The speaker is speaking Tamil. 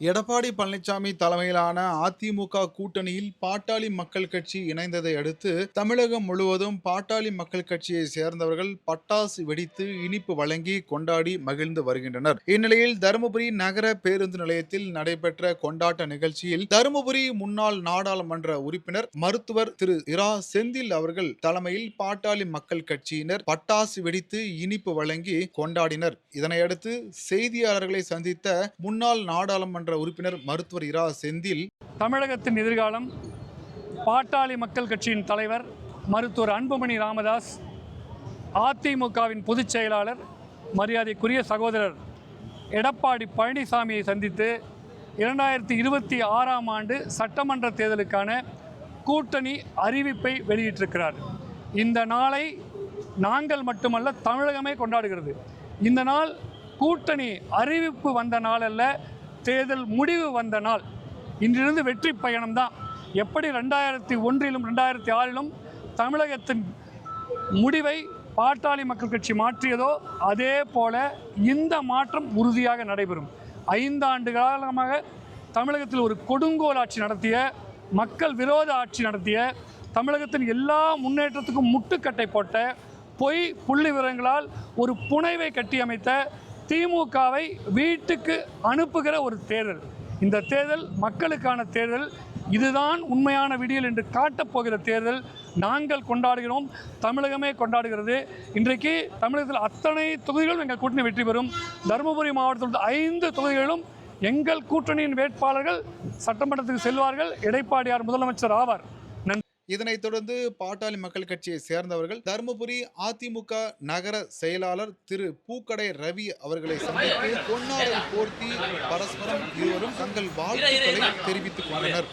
எடப்பாடி பழனிசாமி தலைமையிலான அதிமுக கூட்டணியில் பாட்டாளி மக்கள் கட்சி இணைந்ததை அடுத்து தமிழகம் முழுவதும் பாட்டாளி மக்கள் கட்சியை சேர்ந்தவர்கள் பட்டாசு வெடித்து இனிப்பு வழங்கி கொண்டாடி மகிழ்ந்து வருகின்றனர். இந்நிலையில் தருமபுரி நகர பேருந்து நிலையத்தில் நடைபெற்ற கொண்டாட்ட நிகழ்ச்சியில் தருமபுரி முன்னாள் நாடாளுமன்ற உறுப்பினர் மருத்துவர் திரு இரா செந்தில் அவர்கள் தலைமையில் பாட்டாளி மக்கள் கட்சியினர் பட்டாசு வெடித்து இனிப்பு வழங்கி கொண்டாடினர். இதனையடுத்து செய்தியாளர்களை சந்தித்த முன்னாள் நாடாளுமன்ற உறுப்பினர் மருத்துவர் இரா செந்தில். தமிழகத்தின் எதிர்காலம் பாட்டாளி மக்கள் கட்சியின் தலைவர் மருத்துவர் அன்புமணி ராமதாஸ் அதிமுகவின் பொதுச் செயலாளர் மரியாதைக்குரிய சகோதரர் எடப்பாடி பழனிசாமியை சந்தித்து இரண்டாயிரத்தி இருபத்தி ஆறாம் ஆண்டு சட்டமன்ற தேர்தலுக்கான கூட்டணி அறிவிப்பை வெளியிட்டிருக்கிறார். இந்த நாளை நாங்கள் மட்டுமல்ல தமிழகமே கொண்டாடுகிறது. இந்த நாள் கூட்டணி அறிவிப்பு வந்த நாளல்ல தேர்தல் முடிவு வந்த நாள். இன்றிருந்து வெற்றி பயணம்தான். எப்படி ரெண்டாயிரத்தி ஒன்றிலும் ரெண்டாயிரத்தி ஆறிலும் தமிழகத்தின் முடிவை பாட்டாளி மக்கள் கட்சி மாற்றியதோ அதே போல இந்த மாற்றம் உறுதியாக நடைபெறும். ஐந்து ஆண்டு காலமாக தமிழகத்தில் ஒரு கொடுங்கோல் ஆட்சி நடத்திய மக்கள் விரோத ஆட்சி நடத்திய தமிழகத்தின் எல்லா முன்னேற்றத்துக்கும் முட்டுக்கட்டை போட்ட பொய் புள்ளி விவரங்களால் ஒரு புனைவை கட்டியமைத்த திமுகவை வீட்டுக்கு அனுப்புகிற ஒரு தேர்தல். இந்த தேர்தல் மக்களுக்கான தேர்தல். இதுதான் உண்மையான விடியல் என்று காட்டப்போகிற தேர்தல். நாங்கள் கொண்டாடுகிறோம் தமிழகமே கொண்டாடுகிறது. இன்றைக்கு தமிழகத்தில் அத்தனை தொகுதிகளும் எங்கள் கூட்டணி வெற்றி பெறும். தருமபுரி மாவட்டத்தில் உள்ள ஐந்து தொகுதிகளிலும் எங்கள் கூட்டணியின் வேட்பாளர்கள் சட்டமன்றத்துக்கு செல்வார்கள். எடப்பாடியார் முதலமைச்சர் ஆவார். இதனைத் தொடர்ந்து பாட்டாளி மக்கள் கட்சியை சேர்ந்தவர்கள் தருமபுரி அதிமுக நகர செயலாளர் திரு. பூக்கடை ரவி அவர்களை சந்தித்து பொன்னாடை போர்த்தி பரஸ்பரம் இருவரும் தங்கள் வாழ்த்துக்களை தெரிவித்துக் கொண்டனர்.